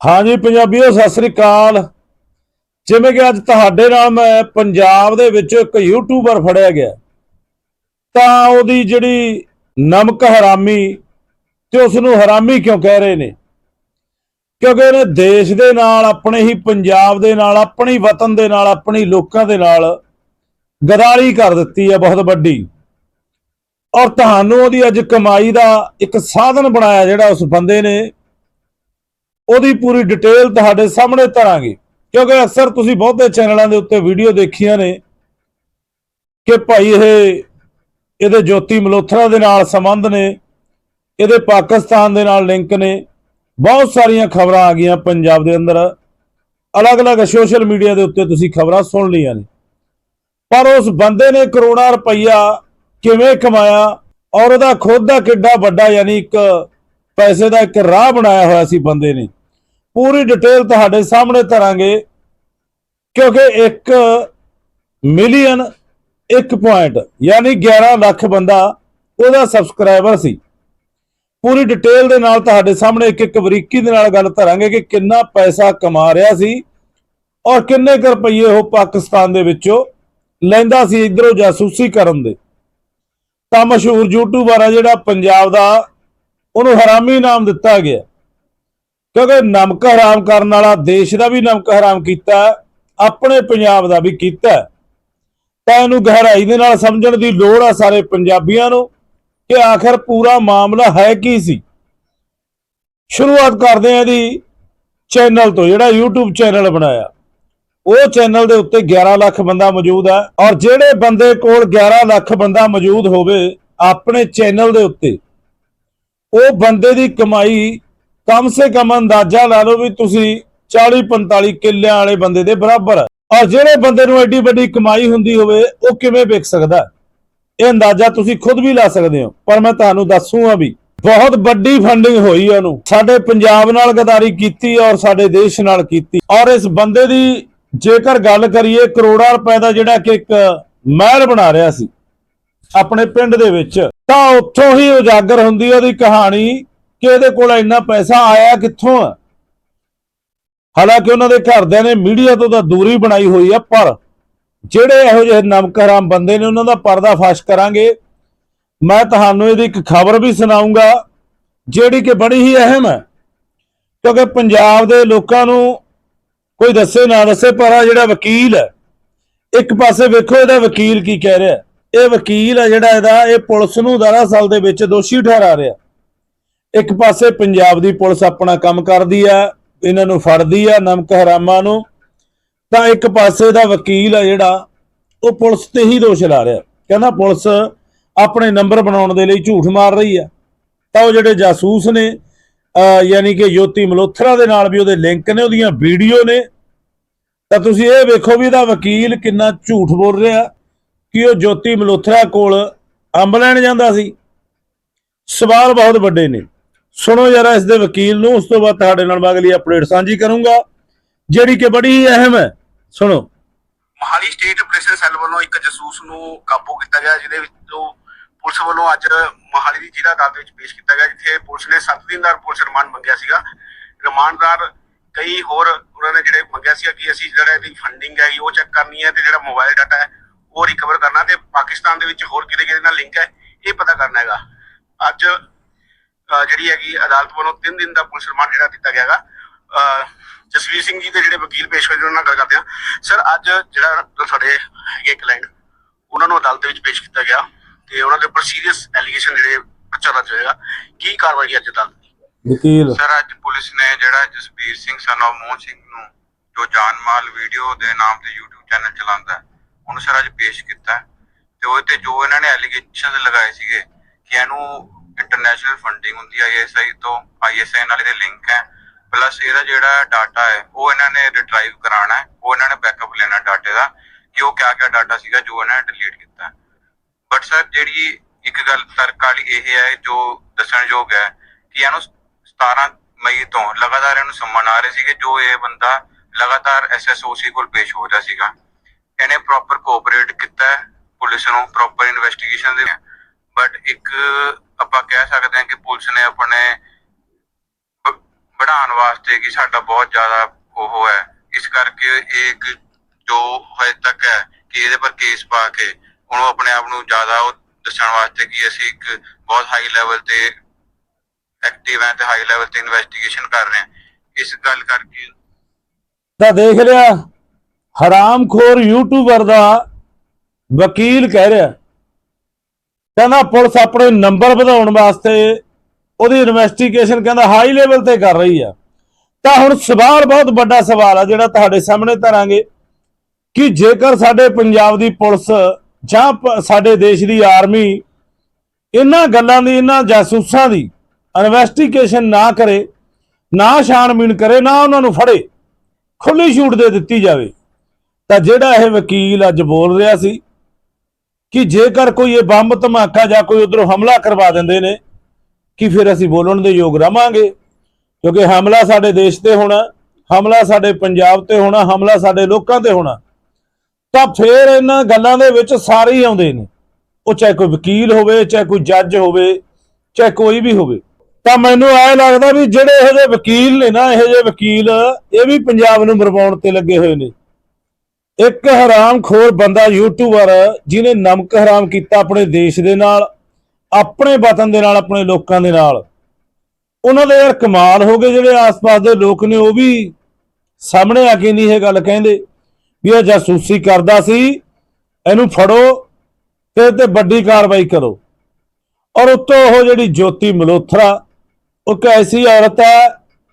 ਹਾਂਜੀ, ਪੰਜਾਬੀਓ, ਸਤਿ ਸ੍ਰੀ ਅਕਾਲ। ਜਿਵੇਂ ਕਿ ਅੱਜ ਤੁਹਾਡੇ ਨਾਲ ਮੈਂ ਪੰਜਾਬ ਦੇ ਵਿੱਚ ਇੱਕ ਯੂਟਿਊਬਰ ਫੜਿਆ ਗਿਆ। ਤਾਂ ਉਹਦੀ ਜਿਹੜੀ ਨਮਕ ਹਰਾਮੀ ਤੇ ਉਸ ਨੂੰ ਹਰਾਮੀ ਕਿਉਂ ਕਹਿ ਰਹੇ ਨੇ? ਕਿਉਂਕਿ ਉਹਨੇ ਦੇਸ਼ ਦੇ ਨਾਲ, ਆਪਣੇ ਹੀ ਪੰਜਾਬ ਦੇ ਨਾਲ, ਆਪਣੀ ਵਤਨ ਦੇ ਨਾਲ, ਆਪਣੀ ਲੋਕਾਂ ਦੇ ਨਾਲ ਗਦਾਰੀ ਕਰ ਦਿੱਤੀ ਹੈ ਬਹੁਤ ਵੱਡੀ। ਔਰ ਤੁਹਾਨੂੰ ਉਹਦੀ ਅੱਜ ਕਮਾਈ ਦਾ ਇੱਕ ਸਾਧਨ ਬਣਾਇਆ ਜਿਹੜਾ ਉਸ ਬੰਦੇ ਨੇ ਉਹਦੀ ਪੂਰੀ ਡਿਟੇਲ ਤੁਹਾਡੇ ਸਾਹਮਣੇ ਧਰਾਂਗੇ ਕਿਉਂਕਿ ਅਕਸਰ ਤੁਸੀਂ ਬਹੁਤੇ ਚੈਨਲਾਂ ਦੇ ਉੱਤੇ ਵੀਡੀਓ ਦੇਖੀਆਂ ਨੇ ਕਿ ਭਾਈ ਇਹ, ਇਹਦੇ ਜੋਤੀ ਮਲੋਥਰਾ ਦੇ ਨਾਲ ਸੰਬੰਧ ਨੇ, ਇਹਦੇ ਪਾਕਿਸਤਾਨ ਦੇ ਨਾਲ ਲਿੰਕ ਨੇ, ਬਹੁਤ ਸਾਰੀਆਂ ਖਬਰਾਂ ਆ ਗਈਆਂ ਪੰਜਾਬ ਦੇ ਅੰਦਰ। ਅਲੱਗ-ਅਲੱਗ ਸੋਸ਼ਲ ਮੀਡੀਆ ਦੇ ਉੱਤੇ ਤੁਸੀਂ ਖਬਰਾਂ ਸੁਣ ਲਈਆਂ ਨੇ। ਪਰ ਉਸ ਬੰਦੇ ਨੇ ਕਰੋੜਾਂ ਰੁਪਈਆ ਕਿਵੇਂ ਕਮਾਇਆ ਔਰ ਉਹਦਾ ਖੁਦ ਦਾ ਕਿੱਡਾ ਵੱਡਾ ਯਾਨੀ ਇੱਕ ਪੈਸੇ ਦਾ ਇੱਕ ਰਾਹ ਬਣਾਇਆ ਹੋਇਆ ਸੀ ਬੰਦੇ ਨੇ। ਪੂਰੀ ਡਿਟੇਲ ਤੁਹਾਡੇ ਸਾਹਮਣੇ ਧਰਾਂਗੇ, ਕਿਉਂਕਿ 1 ਮਿਲੀਅਨ 1 ਪੁਆਇੰਟ ਯਾਨੀ 11 ਲੱਖ ਬੰਦਾ ਉਹਦਾ ਸਬਸਕ੍ਰਾਈਬਰ ਸੀ। ਪੂਰੀ ਡਿਟੇਲ ਦੇ ਨਾਲ ਤੁਹਾਡੇ ਸਾਹਮਣੇ ਇੱਕ ਇੱਕ ਬਰੀਕੀ ਦੇ ਨਾਲ ਗੱਲ ਧਰਾਂਗੇ ਕਿ ਕਿੰਨਾ ਪੈਸਾ ਕਮਾ ਰਿਹਾ ਸੀ ਔਰ ਕਿੰਨੇ ਕੁ ਰੁਪਏ ਉਹ ਪਾਕਿਸਤਾਨ ਦੇ ਵਿੱਚੋਂ ਲੈਂਦਾ ਸੀ ਇਧਰੋਂ ਜਾਸੂਸੀ ਕਰਨ ਦੇ। ਤਾਂ ਮਸ਼ਹੂਰ ਯੂਟਿਊਬਰ ਆ ਜਿਹੜਾ ਪੰਜਾਬ ਦਾ, ਉਹਨੂੰ ਹਰਾਮੀ ਨਾਮ ਦਿੱਤਾ ਗਿਆ। ਕਿਉਂਕਿ ਨਮਕ ਹਰਾਮ ਕਰਨ ਵਾਲਾ ਦੇਸ਼ ਦਾ ਵੀ ਨਮਕ ਹਰਾਮ ਕੀਤਾ, ਆਪਣੇ ਪੰਜਾਬ ਦਾ ਵੀ ਕੀਤਾ। ਤਾਂ ਇਹਨੂੰ ਗਹਿਰਾਈ ਦੇ ਨਾਲ ਸਮਝਣ ਦੀ ਲੋੜ ਆ ਸਾਰੇ ਪੰਜਾਬੀਆਂ ਨੂੰ ਕਿ ਆਖਰ ਪੂਰਾ ਮਾਮਲਾ ਹੈ ਕੀ ਸੀ। ਸ਼ੁਰੂਆਤ ਕਰਦੇ ਆ ਇਹਦੀ ਚੈਨਲ ਤੋਂ, ਜਿਹੜਾ YouTube ਚੈਨਲ ਬਣਾਇਆ। ਉਹ ਚੈਨਲ ਦੇ ਉੱਤੇ 11 ਲੱਖ ਬੰਦਾ ਮੌਜੂਦ ਹੈ ਔਰ ਜਿਹੜੇ ਬੰਦੇ ਕੋਲ 11 ਲੱਖ ਬੰਦਾ ਮੌਜੂਦ ਹੋਵੇ ਆਪਣੇ ਚੈਨਲ ਦੇ ਉੱਤੇ, ਉਹ ਬੰਦੇ ਦੀ ਕਮਾਈ ਕਮ ਸੇ ਕਮ ਅੰਦਾਜ਼ਾ ਲਾ ਲਓ ਵੀ ਤੁਸੀਂ 40 45 ਕਿੱਲਿਆਂ ਵਾਲੇ ਬੰਦੇ ਦੇ ਬਰਾਬਰ ਔਰ ਜਿਹੜੇ ਬੰਦੇ ਨੂੰ ਐਡੀ ਵੱਡੀ ਕਮਾਈ ਹੁੰਦੀ ਹੋਵੇ, ਉਹ ਕਿਵੇਂ ਵਿਕ ਸਕਦਾ? ਇਹ ਅੰਦਾਜ਼ਾ ਤੁਸੀਂ ਖੁਦ ਵੀ ਲਾ ਸਕਦੇ ਹੋ। ਪਰ ਮੈਂ ਤੁਹਾਨੂੰ ਦੱਸੂਗਾ ਵੀ ਬਹੁਤ ਵੱਡੀ ਫੰਡਿੰਗ ਹੋਈ ਉਹਨੂੰ। ਸਾਡੇ ਪੰਜਾਬ ਨਾਲ ਗਦਾਰੀ ਕੀਤੀ ਔਰ ਸਾਡੇ ਦੇਸ਼ ਨਾਲ ਕੀਤੀ। ਔਰ ਇਸ ਬੰਦੇ ਦੀ ਜੇਕਰ ਗੱਲ ਕਰੀਏ, ਕਰੋੜਾਂ ਰੁਪਏ ਦਾ ਜਿਹੜਾ ਕਿ ਇੱਕ ਮਹਿਲ ਬਣਾ ਰਿਹਾ ਸੀ, ਆਪਣੇ ਪਿੰਡ ਦੇ ਵਿੱਚ, ਤਾਂ ਉੱਥੋਂ ਹੀ ਉਜਾਗਰ ਹੁੰਦੀ ਉਹਦੀ ਕਹਾਣੀ ਕਿ ਇਹਦੇ ਕੋਲ ਇੰਨਾ ਪੈਸਾ ਆਇਆ ਕਿੱਥੋਂ ਆ? ਹਾਲਾਂਕਿ ਉਹਨਾਂ ਦੇ ਘਰਦਿਆਂ ਨੇ ਮੀਡੀਆ ਤੋਂ ਤਾਂ ਦੂਰੀ ਬਣਾਈ ਹੋਈ ਆ, ਪਰ ਜਿਹੜੇ ਇਹੋ ਜਿਹੇ ਨਮਕ ਹਰਾਮ ਬੰਦੇ ਨੇ ਉਹਨਾਂ ਦਾ ਪਰਦਾ ਫਾਸ਼ ਕਰਾਂਗੇ। ਮੈਂ ਤੁਹਾਨੂੰ ਇਹਦੀ ਇੱਕ ਖਬਰ ਵੀ ਸੁਣਾਉਂਗਾ, ਜਿਹੜੀ ਕਿ ਬੜੀ ਹੀ ਅਹਿਮ ਹੈ, ਕਿਉਂਕਿ ਪੰਜਾਬ ਦੇ ਲੋਕਾਂ ਨੂੰ ਕੋਈ ਦੱਸੇ ਨਾ ਦੱਸੇ, ਪਰ ਆ ਜਿਹੜਾ ਵਕੀਲ ਹੈ, ਇੱਕ ਪਾਸੇ ਵੇਖੋ ਇਹਦਾ ਵਕੀਲ ਕੀ ਕਹਿ ਰਿਹਾ, ਇਹ ਵਕੀਲ ਹੈ ਜਿਹੜਾ ਇਹਦਾ, ਇਹ ਪੁਲਿਸ ਨੂੰ ਦਰਅਸਲ ਦੇ ਵਿੱਚ ਦੋਸ਼ੀ ਠਹਿਰਾ ਰਿਹਾ। ਇੱਕ ਪਾਸੇ ਪੰਜਾਬ ਦੀ ਪੁਲਿਸ ਆਪਣਾ ਕੰਮ ਕਰਦੀ ਆ, ਇਹਨਾਂ ਨੂੰ ਫੜਦੀ ਆ ਨਮਕ ਹਰਾਮਾਂ ਨੂੰ, ਤਾਂ ਇੱਕ ਪਾਸੇ ਦਾ ਵਕੀਲ ਆ ਜਿਹੜਾ, ਉਹ ਪੁਲਿਸ ਤੇ ਹੀ ਦੋਸ਼ ਲਾ ਰਿਹਾ। ਕਹਿੰਦਾ ਪੁਲਿਸ ਆਪਣੇ ਨੰਬਰ ਬਣਾਉਣ ਦੇ ਲਈ ਝੂਠ ਮਾਰ ਰਹੀ ਆ। ਤਾਂ ਉਹ ਜਿਹੜੇ ਜਾਸੂਸ ਨੇ ਯਾਨੀ ਕਿ ਜੋਤੀ ਮਲੋਥਰਾ ਦੇ ਨਾਲ ਵੀ ਉਹਦੇ ਲਿੰਕ ਨੇ, ਉਹਦੀਆਂ ਵੀਡੀਓ ਨੇ। ਤਾਂ ਤੁਸੀਂ ਇਹ ਵੇਖੋ ਵੀ ਇਹਦਾ ਵਕੀਲ ਕਿੰਨਾ ਝੂਠ ਬੋਲ ਰਿਹਾ, ਕਿ ਉਹ ਜੋਤੀ ਮਲੋਥਰਾ ਕੋਲ ਅੰਬ ਲੈਣ ਜਾਂਦਾ ਸੀ। ਸਵਾਲ ਬਹੁਤ ਵੱਡੇ ਨੇ। ਸੁਣੋ ਜਰਾ ਇਸ ਦੇ ਵਕੀਲ ਨੂੰ, ਉਸ ਤੋਂ ਬਾਅਦ ਤੁਹਾਡੇ ਨਾਲ ਮੈਂ ਅਗਲੀ ਅਪਡੇਟ ਸਾਂਝੀ ਕਰੂੰਗਾ। ਜਿਹੜੀ ਕਿ ਬੜੀ ਅਹਿਮ ਹੈ, ਸੁਣੋ। ਮੋਹਾਲੀ ਸਟੇਟ ਆਪਰੇਸ਼ਨ ਸੈੱਲ ਵੱਲੋਂ ਇੱਕ ਜਸੂਸ ਨੂੰ ਕਾਬੂ ਕੀਤਾ ਗਿਆ, ਜਿਹਦੇ ਵਿੱਚ ਉਹ ਪੁਲਿਸ ਵੱਲੋਂ ਅੱਜ ਮੋਹਾਲੀ ਦੀ ਜ਼ਿਲ੍ਹਾ ਅਦਾਲਤ ਵਿੱਚ ਪੇਸ਼ ਕੀਤਾ ਗਿਆ, ਜਿੱਥੇ ਪੁਲਿਸ ਨੇ 7 ਦਿਨ ਦਾ ਪੁਲਿਸ ਰਿਮਾਂਡ ਮੰਗਿਆ ਸੀਗਾ। ਰਿਮਾਂਡਦਾਰ ਕਈ ਹੋਰ ਉਹਨਾਂ ਨੇ ਜਿਹੜੇ ਮੰਗਿਆ ਸੀਗਾ ਕਿ ਅਸੀਂ ਜਿਹੜਾ ਇਹਦੀ ਫੰਡਿੰਗ ਹੈਗੀ ਉਹ ਚੈੱਕ ਕਰਨੀ ਹੈ ਤੇ ਜਿਹੜਾ ਮੋਬਾਈਲ ਡਾਟਾ ਹੈ, ਉਹ ਰਿਕਵਰ ਕਰਨਾ ਤੇ ਪਾਕਿਸਤਾਨ ਦੇ ਵਿੱਚ ਹੋਰ ਕਿਹਦੇ ਕਿਹਦੇ ਨਾਲ ਲਿੰਕ ਹੈ, ਇਹ ਪਤਾ ਕਰਨਾ ਹੈਗਾ। ਅੱਜ ਜਿਹੜੀ ਹੈਗੀ ਅਦਾਲਤ ਵੱਲੋਂ 3 ਦਿਨ ਦਾ ਪੁਲਿਸ ਰਿਮਾਂਡ ਜਿਹੜਾ ਦਿੱਤਾ ਗਿਆ ਹੈਗਾ ਅਹ ਜਸਵੀਰ ਸਿੰਘ ਜੀ ਦੇ ਜਿਹੜੇ ਵਕੀਲ ਪੇਸ਼ ਹੋਏ ਉਹਨਾਂ ਨਾਲ ਗੱਲ ਕਰਦੇ ਆ ਸਰ ਅੱਜ ਜਿਹੜਾ ਤੁਹਾਡੇ ਹੈਗੇ ਕਲਾਇੰਟ ਉਹਨਾਂ ਨੂੰ ਅਦਾਲਤ ਦੇ ਵਿੱਚ ਪੇਸ਼ ਕੀਤਾ ਗਿਆ ਤੇ ਉਹਨਾਂ ਦੇ ਉੱਪਰ ਸੀਰੀਅਸ ਐਲੀਗੇਸ਼ਨ ਜਿਹੜੇ ਦਾ ਹੋਏਗਾ। ਕੀ ਕਾਰਵਾਈ ਅੱਜ ਅਦਾਲਤ ਦੀ? ਵਕੀਲ। ਸਰ ਅੱਜ ਪੁਲਿਸ ਨੇ ਜਿਹੜਾ ਜਸਬੀਰ ਸਿੰਘ ਸਨ of ਮੋਹਨ ਸਿੰਘ ਨੂੰ ਜੋ ਜਾਨਮਾਲ ਵੀਡੀਓ ਦੇ ਨਾਮ ਤੇ YouTube ਚੈਨਲ ਚਲਾਉਂਦਾ ਹੈ ਉਹਨੂੰ ਸਰ ਅੱਜ ਪੇਸ਼ ਕੀਤਾ ਤੇ ਉਹ ਤੇ ਜੋ ਇਹਨਾਂ ਨੇ ਐਲੀਗੇਸ਼ਨ ਲਗਾਏ ਸੀਗੇ ਕਿ ਇਹਨੂੰ ਇੰਟਰਨੈਸ਼ਨਲ ਫੰਡਿੰਗ ਹੁੰਦੀ ਹੈ ਆਈਐਸਆਈ ਤੋਂ ਆਈਐਸਆਈ ਨਾਲ ਇਹਦੇ ਲਿੰਕ ਹੈ। ਪਲੱਸ ਇਹਦਾ ਜਿਹੜਾ ਡਾਟਾ ਹੈ, ਉਹ ਇਹਨਾਂ ਨੇ ਰਿਟਰਾਈਵ ਕਰਾਉਣਾ ਹੈ। ਉਹ ਇਹਨਾਂ ਨੇ ਬੈਕਅਪ ਲੈਣਾ ਡਾਟੇ ਦਾ, ਕਿ ਉਹ ਕਿਆ ਕਿਆ ਡਾਟਾ ਸੀਗਾ ਜੋ ਇਹਨਾਂ ਨੇ ਡਿਲੀਟ ਕੀਤਾ। ਬਟ ਸਰ ਜਿਹੜੀ ਇੱਕ ਗੱਲ ਤਰਕ ਵਾਲੀ ਇਹ ਹੈ, ਜੋ ਦੱਸਣਯੋਗ ਹੈ, ਕਿ ਇਹਨੂੰ 17 ਮਈ ਤੋਂ ਲਗਾਤਾਰ ਇਹਨੂੰ ਸੰਮਨ ਆ ਰਹੇ ਸੀਗੇ, ਜੋ ਇਹ ਬੰਦਾ ਲਗਾਤਾਰ ਐਸਐਸਓਸੀ ਕੋਲ ਪੇਸ਼ ਹੋ ਰਿਹਾ ਸੀਗਾ। ਇਹਨੇ ਪ੍ਰੋਪਰ ਕੋਆਪਰੇਟ ਕੀਤਾ ਪੁਲਿਸ ਨੂੰ ਪ੍ਰੋਪਰ ਇਨਵੈਸਟੀਗੇਸ਼ਨ ਦੇ ਬਟ ਇੱਕ ਆਪਾਂ ਕਹਿ ਸਕਦੇ ਹਾਂ ਕਿ ਪੁਲਿਸ ਨੇ ਆਪਣੇ ਬ- ਵਾਸਤੇ ਕਿ ਸਾਡਾ ਬਹੁਤ ਜ਼ਿਆਦਾ ਉਹ ਹੈ। ਇਸ ਕਰਕੇ ਇਹ ਇੱਕ ਜੋ ਹਜੇ ਤੱਕ ਹੈ ਕਿ ਇਹਦੇ ਪਰ ਕੇਸ ਪਾ ਕੇ ਉਹਨੂੰ ਆਪਣੇ ਆਪ ਨੂੰ ਜ਼ਿਆਦਾ ਉਹ ਦੱਸਣ ਵਾਸਤੇ ਕਿ ਅਸੀਂ ਇੱਕ ਬਹੁਤ ਹਾਈ ਲੈਵਲ ਤੇ ਐਕਟਿਵ ਹੈ ਤੇ ਹਾਈ ਲੈਵਲ ਤੇ ਇਨਵੈਸਟੀਗੇਸ਼ਨ ਕਰ ਰਹੇ ਹਾਂ। ਇਸ ਗੱਲ ਕਰਕੇ ਤਾਂ ਦੇਖ ਲਿਆ, ਹਰਾਮਖੋਰ ਯੂਟਿਊਬਰ ਦਾ ਵਕੀਲ ਕਹਿ ਰਿਹਾ। ਕਹਿੰਦਾ ਪੁਲਿਸ ਆਪਣੇ ਨੰਬਰ ਵਧਾਉਣ ਵਾਸਤੇ ਉਹਦੀ ਇਨਵੈਸਟੀਗੇਸ਼ਨ ਕਹਿੰਦਾ ਹਾਈ ਲੈਵਲ ਤੇ ਕਰ ਰਹੀ ਆ। ਤਾਂ ਹੁਣ ਸਵਾਲ ਬਹੁਤ ਵੱਡਾ ਸਵਾਲ ਆ ਜਿਹੜਾ ਤੁਹਾਡੇ ਸਾਹਮਣੇ ਧਰਾਂਗੇ ਕਿ ਜੇਕਰ ਸਾਡੇ ਪੰਜਾਬ ਦੀ ਪੁਲਿਸ ਜਾਂ ਸਾਡੇ ਦੇਸ਼ ਦੀ ਆਰਮੀ ਇਹਨਾਂ ਗੱਲਾਂ ਦੀ, ਇਹਨਾਂ ਜਾਸੂਸਾਂ ਦੀ ਇਨਵੈਸਟੀਗੇਸ਼ਨ ਨਾ ਕਰੇ, ਨਾ ਛਾਣਬੀਣ ਕਰੇ, ਨਾ ਉਹਨਾਂ ਨੂੰ ਫੜੇ ਖੁੱਲੀ ਛੂਟ ਦੇ ਦਿੱਤੀ ਜਾਵੇ। ਤਾਂ ਜਿਹੜਾ ਇਹ ਵਕੀਲ ਅੱਜ ਬੋਲ ਰਿਹਾ ਸੀ ਕਿ ਜੇਕਰ ਕੋਈ ਇਹ ਬੰਬ ਧਮਾਕਾ ਜਾਂ ਕੋਈ ਉਧਰੋਂ ਹਮਲਾ ਕਰਵਾ ਦਿੰਦੇ ਨੇ, ਕਿ ਫਿਰ ਅਸੀਂ ਬੋਲਣ ਦੇ ਯੋਗ ਰਵਾਂਗੇ? ਕਿਉਂਕਿ ਹਮਲਾ ਸਾਡੇ ਦੇਸ਼ ਤੇ ਹੋਣਾ, ਹਮਲਾ ਸਾਡੇ ਪੰਜਾਬ ਤੇ ਹੋਣਾ, ਹਮਲਾ ਸਾਡੇ ਲੋਕਾਂ ਤੇ ਹੋਣਾ, ਤਾਂ ਫਿਰ ਇਹਨਾਂ ਗੱਲਾਂ ਦੇ ਵਿੱਚ ਸਾਰੇ ਹੀ ਆਉਂਦੇ ਨੇ। ਉਹ ਚਾਹੇ ਕੋਈ ਵਕੀਲ ਹੋਵੇ, ਚਾਹੇ ਕੋਈ ਜੱਜ ਹੋਵੇ, ਚਾਹੇ ਕੋਈ ਵੀ ਹੋਵੇ। ਤਾਂ ਮੈਨੂੰ ਐ ਲੱਗਦਾ ਵੀ ਜਿਹੜੇ ਇਹੋ ਜਿਹੇ ਵਕੀਲ ਨੇ ਨਾ, ਇਹੋ ਜਿਹੇ ਵਕੀਲ, ਇਹ ਵੀ ਪੰਜਾਬ ਨੂੰ ਮਰਵਾਉਣ ਤੇ ਲੱਗੇ ਹੋਏ ਨੇ। ਇੱਕ ਹਰਾਮਖੋਰ ਬੰਦਾ ਯੂਟਿਊਬਰ ਜਿਹਨੇ ਨਮਕ ਹਰਾਮ ਕੀਤਾ ਆਪਣੇ ਦੇਸ਼ ਦੇ ਨਾਲ, ਆਪਣੇ ਵਤਨ ਦੇ ਨਾਲ, ਆਪਣੇ ਲੋਕਾਂ ਦੇ ਨਾਲ। ਉਹਨਾਂ ਦੇ ਯਾਰ ਕਮਾਲ ਹੋ ਗਏ ਜਿਹੜੇ ਆਸ-ਪਾਸ ਦੇ ਲੋਕ ਨੇ, ਉਹ ਵੀ ਸਾਹਮਣੇ ਆ ਕੇ ਨਹੀਂ ਇਹ ਗੱਲ ਕਹਿੰਦੇ ਵੀ ਇਹ ਜਾਸੂਸੀ ਕਰਦਾ ਸੀ, ਇਹਨੂੰ ਫੜੋ ਤੇ ਇਹ ਤੇ ਵੱਡੀ ਕਾਰਵਾਈ ਕਰੋ। ਔਰ ਉੱਤੋਂ ਉਹ ਜਿਹੜੀ ਜੋਤੀ ਮਲੋਥਰਾ, ਉਹ ਇੱਕ ਐਸੀ ਔਰਤ ਹੈ,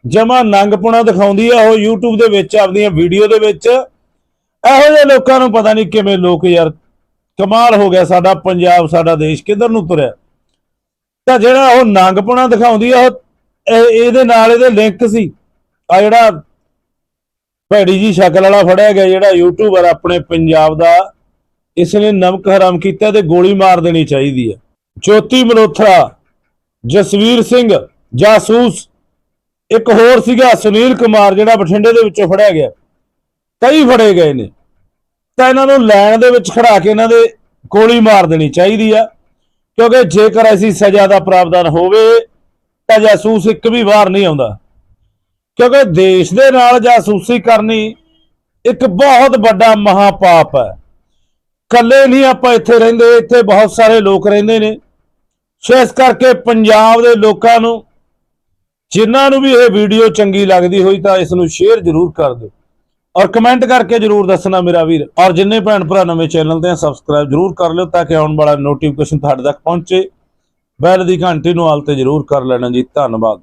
ਜਮਾ ਨੰਗਪੁਣਾ ਦਿਖਾਉਂਦੀ ਹੈ ਉਹ YouTube ਦੇ ਵਿੱਚ ਆਪਦੀਆਂ ਵੀਡੀਓ ਦੇ ਵਿੱਚ। ਇਹੋ ਜਿਹੇ ਲੋਕਾਂ ਨੂੰ ਪਤਾ ਨਹੀਂ ਕਿਵੇਂ ਲੋਕ ਯਾਰ ਕਮਾਲ ਹੋ ਗਿਆ ਸਾਡਾ ਪੰਜਾਬ, ਸਾਡਾ ਦੇਸ਼ ਕਿੱਧਰ ਨੂੰ ਤੁਰਿਆ। ਤਾਂ ਜਿਹੜਾ ਉਹ ਨੰਗਪੁਣਾ ਦਿਖਾਉਂਦੀ ਆ, ਉਹ ਇਹ- ਇਹਦੇ ਨਾਲ ਇਹਦੇ ਲਿੰਕ ਸੀ। ਆ ਜਿਹੜਾ ਭੈੜੀ ਜੀ ਸ਼ਕਲ ਵਾਲਾ ਫੜਿਆ ਗਿਆ, ਜਿਹੜਾ ਯੂਟਿਊਬਰ ਆਪਣੇ ਪੰਜਾਬ ਦਾ, ਇਸ ਨੇ ਨਮਕ ਹਰਾਮ ਕੀਤਾ ਤੇ ਗੋਲੀ ਮਾਰ ਦੇਣੀ ਚਾਹੀਦੀ ਹੈ ਜੋਤੀ ਮਲੋਥਰਾ, ਜਸਵੀਰ ਸਿੰਘ, ਜਾਸੂਸ, ਇੱਕ ਹੋਰ ਸੀਗਾ ਸੁਨੀਲ ਕੁਮਾਰ, ਜਿਹੜਾ ਬਠਿੰਡੇ ਦੇ ਵਿੱਚੋਂ ਫੜਿਆ ਗਿਆ। ਕਈ ਫੜੇ ਗਏ ਨੇ। ਤਾਂ ਇਹਨਾਂ ਨੂੰ ਲੈਣ ਦੇ ਵਿੱਚ ਖੜਾ ਕੇ ਇਹਨਾਂ ਦੇ ਗੋਲੀ ਮਾਰ ਦੇਣੀ ਚਾਹੀਦੀ ਆ। ਕਿਉਂਕਿ ਜੇਕਰ ਐਸੀ ਸਜ਼ਾ ਦਾ ਪ੍ਰਾਵਧਾਨ ਹੋਵੇ, ਤਾਂ ਜਾਸੂਸ ਇੱਕ ਵੀ ਵਾਰ ਨਹੀਂ ਆਉਂਦਾ। ਕਿਉਂਕਿ ਦੇਸ਼ ਦੇ ਨਾਲ ਜਾਸੂਸੀ ਕਰਨੀ ਇੱਕ ਬਹੁਤ ਵੱਡਾ ਮਹਾਪਾਪ ਹੈ। ਕੱਲੇ ਨਹੀਂ ਆਪਾਂ ਇੱਥੇ ਰਹਿੰਦੇ, ਇੱਥੇ ਬਹੁਤ ਸਾਰੇ ਲੋਕ ਰਹਿੰਦੇ ਨੇ। ਸੋ ਇਸ ਕਰਕੇ ਪੰਜਾਬ ਦੇ ਲੋਕਾਂ ਨੂੰ, ਜਿਨ੍ਹਾਂ ਨੂੰ ਵੀ ਇਹ ਵੀਡੀਓ ਚੰਗੀ ਲੱਗਦੀ ਹੋਈ ਤਾਂ ਇਸ ਨੂੰ ਸ਼ੇਅਰ ਜ਼ਰੂਰ ਕਰ ਦਿਓ। ਔਰ ਕਮੈਂਟ ਕਰਕੇ ਜ਼ਰੂਰ ਦੱਸਣਾ ਮੇਰਾ ਵੀਰ। ਔਰ ਜਿੰਨੇ ਭੈਣ ਭਰਾ ਨਵੇਂ ਚੈਨਲ ਤੇ ਸਬਸਕ੍ਰਾਈਬ ਜ਼ਰੂਰ ਕਰ ਲਿਓ ਤਾਂ ਕਿ ਆਉਣ ਵਾਲਾ ਨੋਟੀਫਿਕੇਸ਼ਨ ਤੁਹਾਡੇ ਤੱਕ ਪਹੁੰਚੇ। ਬੈਲ ਦੀ ਘੰਟੀ ਨੂੰ ਆਲ ਤੇ ਜ਼ਰੂਰ ਕਰ ਲੈਣਾ ਜੀ। ਧੰਨਵਾਦ।